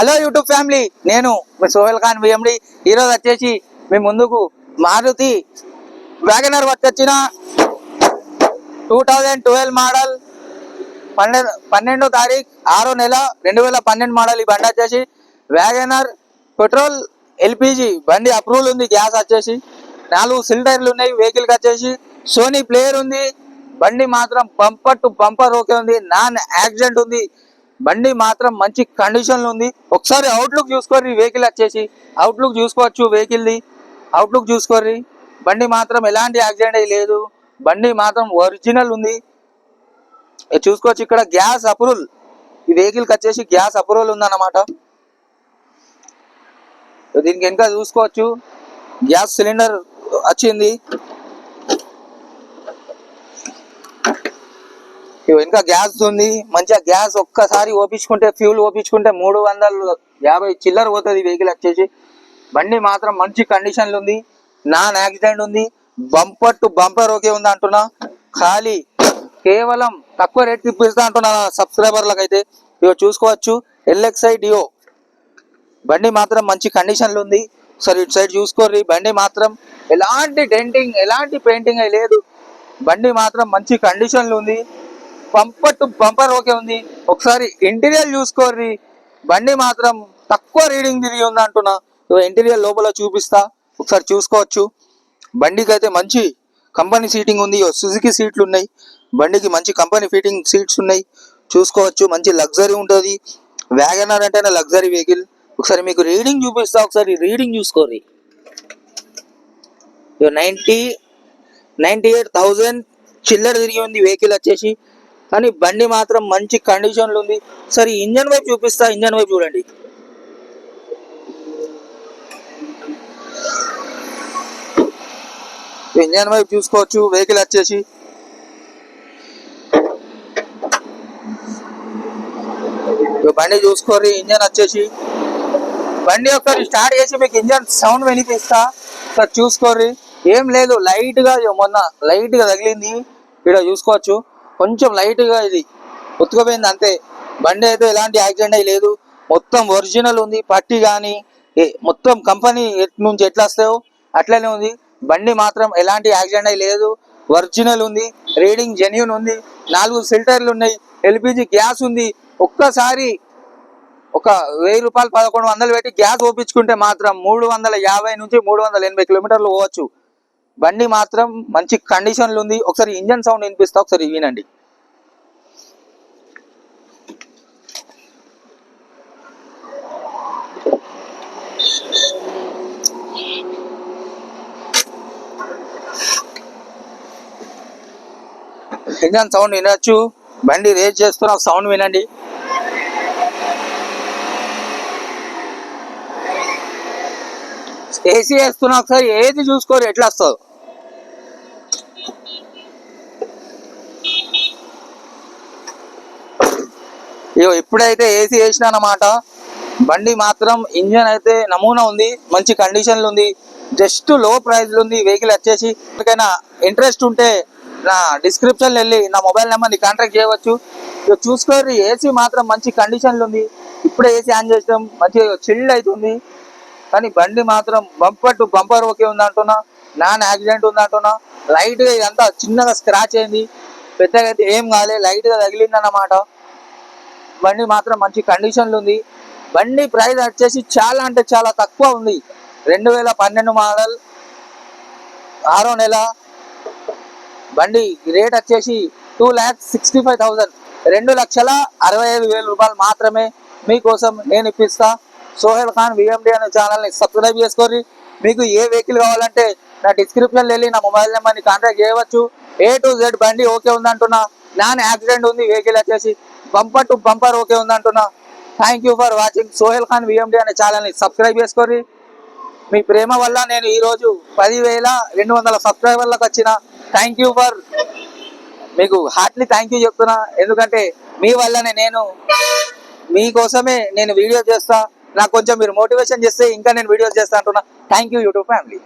Hello YouTube family నేను మీ Sohel Khan VMD. ఈరోజు వచ్చేసి మీ ముందుకు మారుతి వ్యాగనర్ పట్టుకొచ్చిన టూ థౌజండ్ ట్వెల్వ్ మోడల్ పన్నెండు పన్నెండో తారీఖు ఆరో నెల రెండు వేల పన్నెండు మోడల్ ఈ బండి వచ్చేసి వ్యాగనర్ పెట్రోల్ ఎల్పిజి బండి అప్రూవల్ ఉంది గ్యాస్ వచ్చేసి. నాలుగు సిలిండర్లు ఉన్నాయి వెహికల్కి వచ్చేసి. సోనీ ప్లేయర్ ఉంది బండి మాత్రం బంపర్ టు బంపర్ ఓకే ఉంది నాన్ యాక్సిడెంట్ ఉంది. బండి మాత్రం మంచి కండిషన్లో ఉంది. ఒకసారి అవుట్లుక్ చూసుకోర్రి వెహికల్ వచ్చేసి. అవుట్లుక్ చూసుకోవచ్చు వెహికల్ది అవుట్లుక్ చూసుకోర్రి. బండి మాత్రం ఎలాంటి యాక్సిడెంట్ అయ్యి లేదు. బండి మాత్రం ఒరిజినల్ ఉంది. చూసుకోవచ్చు ఇక్కడ గ్యాస్ అప్రూవల్ ఈ వెహికల్కి వచ్చేసి గ్యాస్ అప్రూవల్ ఉందన్నమాట. దీనికి ఇంకా చూసుకోవచ్చు. గ్యాస్ సిలిండర్ వచ్చింది. ఇంకా గ్యాస్ ఉంది. మంచిగా గ్యాస్ ఒక్కసారి ఓపించుకుంటే ఫ్యూల్ ఓపించుకుంటే మూడు వందల యాభై చిల్లర పోతుంది వెహికల్ వచ్చేసి. బండి మాత్రం మంచి కండిషన్లు ఉంది. నాన్ యాక్సిడెంట్ ఉంది. బంపర్ టు బంపర్ ఓకే ఉంది అంటున్నా. ఖాళీ. కేవలం తక్కువ రేట్ ఇప్పిస్తా అంటున్నా సబ్స్క్రైబర్లకు అయితే ఇవి చూసుకోవచ్చు ఎల్ఎక్స్ఐ డియో బండి మాత్రం మంచి కండిషన్లు ఉంది. సరే ఇటు సైడ్ చూసుకోర్రి. బండి మాత్రం ఎలాంటి డెంటింగ్ ఎలాంటి పెయింటింగ్ అయి లేదు. బండి మాత్రం మంచి కండిషన్లు ఉంది. బంపర్ టు బంపర్ ఓకే ఉంది. ఒకసారి ఇంటీరియర్ చూసుకోర్రి బండి మాత్రం తక్కువ రీడింగ్ తిరిగి ఉంది అంటున్నా. ఇంటీరియర్ లోపల చూపిస్తా. ఒకసారి చూసుకోవచ్చు. బండికి అయితే మంచి కంపెనీ సీటింగ్ ఉంది. సుజుకి సీట్లు ఉన్నాయి. బండికి మంచి కంపెనీ ఫీటింగ్ సీట్స్ ఉన్నాయి. చూసుకోవచ్చు. మంచి లగ్జరీ ఉంటుంది. వ్యాగనర్ అంటేనే లగ్జరీ వెహికల్. ఒకసారి మీకు రీడింగ్ చూపిస్తా. ఒకసారి రీడింగ్ చూసుకోర్రి నైంటీ నైంటీ ఎయిట్ థౌజండ్ చిల్లర తిరిగి ఉంది వెహికల్ వచ్చేసి. కానీ బండి మాత్రం మంచి కండిషన్లో ఉంది. సరే ఇంజన్ వైపు చూపిస్తా ఇంజన్ వైపు చూడండి. ఇంజన్ వైపు చూసుకోవచ్చు వెహికల్ వచ్చేసి. బండి చూసుకోర్రి ఇంజన్ వచ్చేసి. బండి ఒకసారి స్టార్ట్ చేసి మీకు ఇంజన్ సౌండ్ వినిపిస్తా. ఒకసారి చూసుకోర్రి. ఏం లేదు లైట్గా మొన్న లైట్గా తగిలింది. ఇక్కడ చూసుకోవచ్చు. కొంచెం లైట్గా ఇది ఉతుకుపోయింది అంతే. బండి అయితే ఎలాంటి యాక్సిడెంట్ అయి లేదు. మొత్తం ఒరిజినల్ ఉంది. పట్టి కానీ మొత్తం కంపెనీ నుంచి ఎట్లా వస్తాయో అట్లనే ఉంది. బండి మాత్రం ఎలాంటి యాక్సిడెంట్ అయి లేదు. ఒరిజినల్ ఉంది. రీడింగ్ జెన్యున్ ఉంది. నాలుగు ఫిల్టర్లు ఉన్నాయి. ఎల్పిజి గ్యాస్ ఉంది. ఒక్కసారి ఒక వెయ్యి రూపాయలు పదకొండు వందలు పెట్టి గ్యాస్ ఓపించుకుంటే మాత్రం మూడు వందల యాభై నుంచి మూడు వందల ఎనభై కిలోమీటర్లు పోవచ్చు. బండి మాత్రం మంచి కండిషన్లు ఉంది. ఒకసారి ఇంజన్ సౌండ్ వినిపిస్తా ఒకసారి వినండి. ఇంజన్ సౌండ్ వినొచ్చు. బండి రేస్ చేస్తున్న సౌండ్ వినండి. ఏసీ వేస్తున్నా ఒకసారి ఏది చూసుకోరు ఎట్లా వస్తుంది. ఇగో ఇప్పుడైతే ఏసీ వేసిన అన్నమాట. బండి మాత్రం ఇంజన్ అయితే నమూనా ఉంది మంచి కండిషన్లు ఉంది జస్ట్లో ప్రైస్ ఉంది వెహికల్ వచ్చేసి ఎవరికైనా ఇంట్రెస్ట్ ఉంటే నా డిస్క్రిప్షన్ వెళ్ళి నా మొబైల్ నెంబర్ని కాంటాక్ట్ చేయవచ్చు. ఇక చూసుకోర్రి ఏసీ మాత్రం మంచి కండిషన్లు ఉంది. ఇప్పుడే ఏసీ ఆన్ చేసాం మంచి చిల్డ్ అవుతుంది కానీ బండి మాత్రం బంపర్ టు బంపర్ ఓకే ఉందంటున్నా నాన్ యాక్సిడెంట్ ఉంది అంటున్నా లైట్గా ఇదంతా చిన్నగా స్క్రాచ్ అయింది. పెద్దగా అయితే ఏం కాలే లైట్గా తగిలింది అన్నమాట బండి మాత్రం మంచి కండిషన్లు ఉంది. బండి ప్రైస్ వచ్చేసి చాలా అంటే చాలా తక్కువ ఉంది. రెండు వేల పన్నెండు మోడల్ ఆరో నెల. బండి రేట్ వచ్చేసి two lakhs sixty five thousand. రెండు లక్షల అరవై ఐదు వేల రూపాయలు మాత్రమే మీకోసం నేను ఇప్పిస్తా. సోహెల్ ఖాన్ విఎండి అనే ఛానల్ని సబ్స్క్రైబ్ చేసుకోరి మీకు ఏ వెహికల్ కావాలంటే నా డిస్క్రిప్షన్ వెళ్ళి నా మొబైల్ నెంబర్ని కాంటాక్ట్ చేయవచ్చు. ఏ టు జెడ్ బండి ఓకే ఉందంటున్నా. నాన్ యాక్సిడెంట్ ఉంది వెహికల్ వచ్చేసి bumper to bumper okay ఉందంటున్నా. Thank you for watching Sohel Khan VMD అనే ఛానల్ని సబ్స్క్రైబ్ చేసుకోరి మీ ప్రేమ వల్ల నేను ఈరోజు పదివేల రెండు వందల సబ్స్క్రైబర్లకు వచ్చిన. థ్యాంక్ యూ ఫర్ మీకు హార్ట్లీ థ్యాంక్ యూ చెప్తున్నా. ఎందుకంటే మీ వల్లనే నేను మీకోసమే నేను వీడియో చేస్తా. నాకు కొంచెం మీరు మోటివేషన్ చేస్తే ఇంకా నేను వీడియోస్ చేస్తా అంటున్నా. Thank you YouTube family